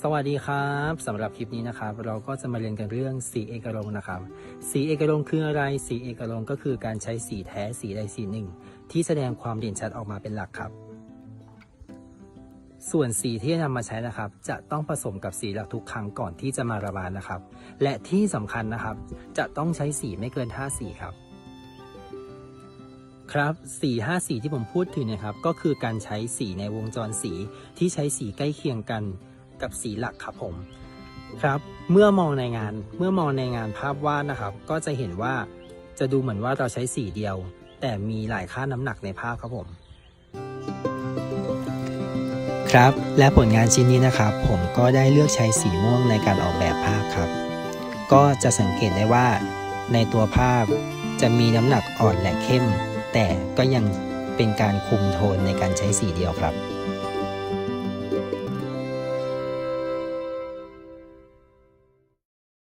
สวัสดีครับสำหรับคลิปนี้นะครับ เราก็จะมาเรียนกันเรื่องสีเอกรงค์นะครับ สีเอกรงค์คืออะไรสีเอกรงค์ก็คือการใช้สีแท้สีใดสีหนึ่ง ที่แสดงความเด่นชัดออกมาเป็นหลักครับ ส่วนสีที่จะนำมาใช้นะครับ จะต้องผสมกับสีหลักทุกครั้งก่อนที่จะมาระบายนะครับ และที่สำคัญนะครับ จะต้องใช้สีไม่เกิน5สีครับ ครับสีห้าสีที่ผมพูดถึงนะครับ ก็คือการใช้สีในวงจรสีที่ใช้สีใกล้เคียงกันกับสีหลักครับผมครับเมื่อมองในงานเมื่อมองในงานภาพวาดนะครับ ก็จะเห็นว่าจะดูเหมือนว่าเราใช้สีเดียว แต่มีหลายค่าน้ำหนักในภาพครับผม ครับและผลงานชิ้นนี้นะครับ ผมก็ได้เลือกใช้สีม่วงในการออกแบบภาพครับ ก็จะสังเกตได้ว่าในตัวภาพจะมีน้ำหนักอ่อนและเข้ม แต่ก็ยังเป็นการคุมโทนในการใช้สีเดียวครับ